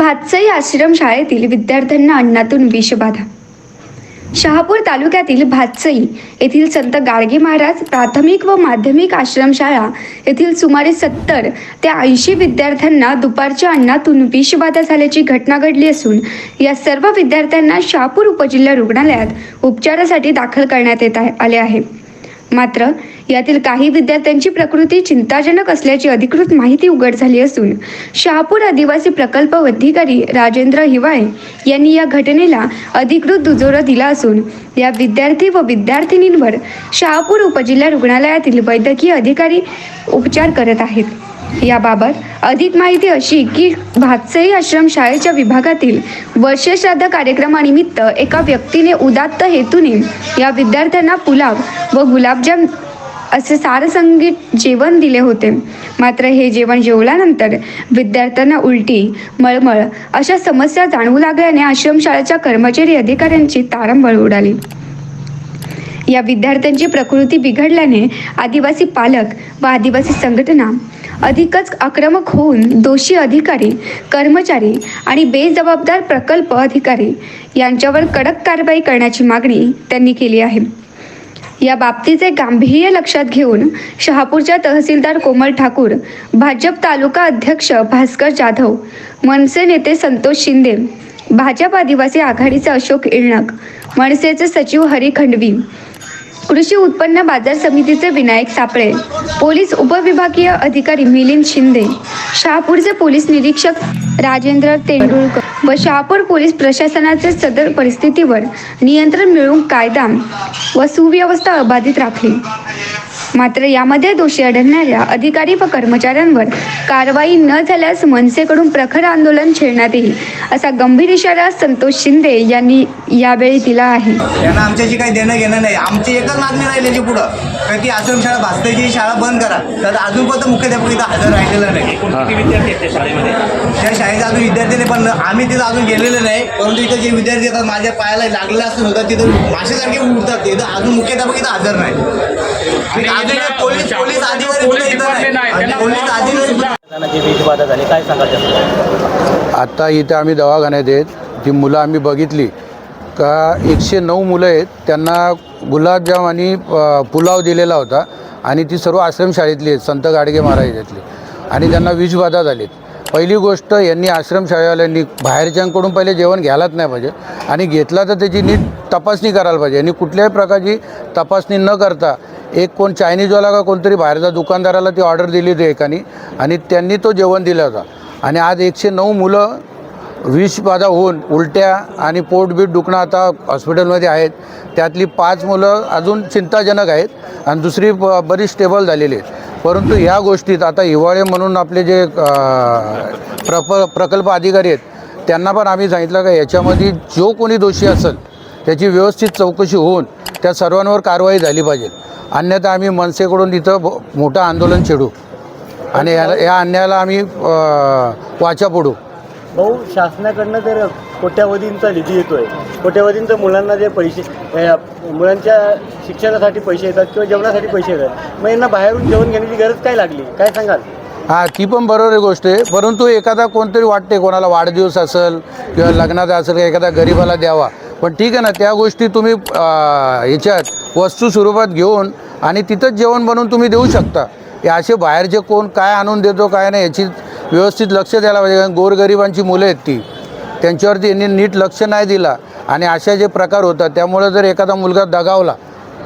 भातसई आश्रमशाळेतील विद्यार्थ्यांना अन्नातून विषबाधा. शहापूर तालुक्यातील भातसई येथील संत गाडगे महाराज प्राथमिक व माध्यमिक आश्रमशाळा येथील सुमारे सत्तर ते ऐंशी विद्यार्थ्यांना दुपारच्या अन्नातून विषबाधा झाल्याची घटना घडली असून या सर्व विद्यार्थ्यांना शहापूर उपजिल्हा रुग्णालयात उपचारासाठी दाखल करण्यात येत आहे- आले आहे. मात्र यातील काही विद्यार्थ्यांची प्रकृती चिंताजनक असल्याची अधिकृत माहिती उघड झाली असून शहापूर आदिवासी प्रकल्प अधिकारी राजेंद्र हिवाळे यांनी या घटनेला अधिकृत दुजोरा दिला असून या विद्यार्थी व विद्यार्थिनींवर शहापूर उपजिल्हा रुग्णालयातील वैद्यकीय अधिकारी उपचार करत आहेत. याबाबत अधिक माहिती अशी की भातसई आश्रमशाळेच्या विभागातील वर्षश्राद्ध कार्यक्रमानिमित्त एका व्यक्तीने उदात्त हेतूने या विद्यार्थ्यांना पुलाव व गुलाबजाम असे सारसंगीत जेवण दिले होते. मात्र हे जेवण जेवल्यानंतर विद्यार्थ्यांना उलटी मळमळ अशा समस्या जाणवू लागल्याने आश्रमशाळेच्या कर्मचारी अधिकाऱ्यांची तारंबळ उडाली. या विद्यार्थ्यांची प्रकृती बिघडल्याने आदिवासी पालक व आदिवासी संघटना अधिकच आक्रमक होऊन दोषी अधिकारी कर्मचारी आणि बेजबाबदार प्रकल्प अधिकारी यांच्यावर कडक कारवाई करण्याची मागणी त्यांनी केली आहे. या बाबतीचे गांभीर्य लक्षात घेऊन शहापूरच्या तहसीलदार कोमल ठाकूर भाजप तालुका अध्यक्ष भास्कर जाधव मनसे नेते संतोष शिंदे भाजप आदिवासी आघाडीचे अशोक इळणक मनसेचे सचिव हरी खंडवी कृषी उत्पन्न बाजार समितीचे विनायक सापळे पोलीस उपविभागीय अधिकारी मिलिंद शिंदे शहापूरचे पोलीस निरीक्षक राजेंद्र तेंडुलकर व शहापूर पोलीस प्रशासनाचे सदर परिस्थितीवर नियंत्रण मिळवून कायदा व सुव्यवस्था अबाधित राखली. मात्र यामध्ये दोषी आढळणाऱ्या अधिकारी व कर्मचाऱ्यांवर कारवाई न झाल्यास मनसेकडून प्रखर आंदोलन छेडण्यात येईल असा गंभीर इशारा संतोष शिंदे यांनी यावेळी दिला आहे. यांना आमच्याशी काही देणं घेणं नाही. आमची एकच मागणी राहिलेली पुढं. का ती आश्रमशाळा भास्करची शाळा बंद करा. तर अजूनपर्यंत मुख्याध्यापक इथं हजर राहिलेला नाही. किती विद्यार्थी आहेत त्या शाळेमध्ये? त्या शाळेचा अजून विद्यार्थी नाही पण आम्ही तिथं अजून गेलेले नाही. परंतु इथं जे विद्यार्थी येतात माझ्या पायाला लागलेलं असं होतं तिथं माशासारखे उठतात तिथं अजून मुख्याध्यापक इथं हजर नाही. अजून पोलीस पोलीस अधिकारी पोलीस सुद्धा इथं झाली काय आम्ही दवाखान्यात आहेत ती मुलं आम्ही बघितली. का एकशे नऊ मुलं आहेत त्यांना गुलाबजाम आणि पुलाव दिलेला होता आणि ती सर्व आश्रमशाळेतली आहेत संत गाडगे महाराज यातली आणि त्यांना विषबाधा झालीत. पहिली गोष्ट यांनी आश्रमशाळेवाल्यांनी बाहेरच्यांकडून पहिले जेवण घ्यायलाच नाही पाहिजे. आणि घेतला तर त्याची नीट तपासणी करायला पाहिजे. आणि कुठल्याही प्रकारची तपासणी न करता एक कोण चायनीजवाला का कोणतरी बाहेरचा दुकानदाराला ती ऑर्डर दिली होती एकाने आणि त्यांनी तो जेवण दिला होता. आणि आज एकशे नऊ मुलं विषबाधा होऊन उलट्या आणि पोटबीट दुखणं आता हॉस्पिटलमध्ये आहेत. त्यातली पाच मुलं अजून चिंताजनक आहेत. आणि दुसरी ब बरीच स्टेबल झालेली आहेत. परंतु ह्या गोष्टीत आता हिवाळे म्हणून आपले जे प्रप प्रकल्प अधिकारी आहेत त्यांना पण आम्ही सांगितलं का याच्यामध्ये जो कोणी दोषी असेल त्याची व्यवस्थित चौकशी होऊन त्या सर्वांवर कारवाई झाली पाहिजे. अन्यथा आम्ही मनसेकडून इथं मोठं आंदोलन छेडू. आणि याला या अन्यायाला आम्ही वाचा पडू भाऊ शासनाकडनं तर कोट्यावधींचा निधी येतोय. कोट्यावधींचा मुलांना जे पैसे मुलांच्या शिक्षणासाठी पैसे येतात किंवा जेवणासाठी पैसे येतात मग यांना बाहेरून जेवण घेण्याची गरज काय लागली? काय सांगाल? हां ती पण बरोबर आहे गोष्ट आहे. परंतु एखादा कोणतरी वाटते कोणाला वाढदिवस असेल किंवा लग्नाचा असेल किंवा एखादा गरीबाला द्यावा. पण ठीक आहे ना त्या गोष्टी तुम्ही याच्यात ह्याच्यात वस्तू स्वरूपात घेऊन आणि तिथंच जेवण बनवून तुम्ही देऊ शकता. हे असे बाहेरचे कोण काय आणून देतो काय नाही याची व्यवस्थित लक्ष द्यायला पाहिजे कारण गोरगरिबांची मुलं आहेत ती. त्यांच्यावरती यांनी नीट लक्ष नाही दिला आणि अशा जे प्रकार होतात त्यामुळे जर एखादा मुलगा दगावला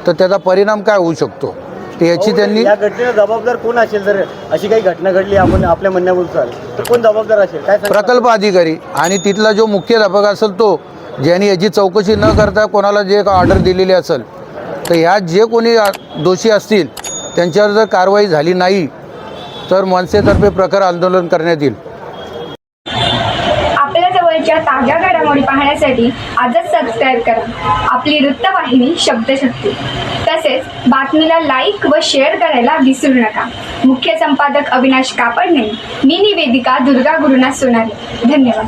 तर त्याचा परिणाम काय होऊ शकतो? तर याची त्यांनी या घटनेला जबाबदार कोण असेल जर अशी काही घटना घडली आपण आपल्या म्हणण्यानुसार तर कोण जबाबदार असेल? काय? प्रकल्प अधिकारी आणि तिथला जो मुख्याध्यापक असेल तो ज्यांनी याची चौकशी न करता कोणाला जे ऑर्डर दिलेली असेल तर ह्या जे कोणी आ- दोषी असतील त्यांच्यावर जर कारवाई झाली नाही तर मनसेतर्फे प्रखर आंदोलन करण्यात येईल. आपल्या जवळच्या ताज्या घडामोडी पाहण्यासाठी आजच सबस्क्राईब करा. आपली वृत्तवाहिनी शब्दशक्ती. तसेच बातमीला लाईक व शेअर करायला विसरू नका. मुख्य संपादक अविनाश कापडणे मी निवेदिका दुर्गा गुरुनाथ सोनारी धन्यवाद.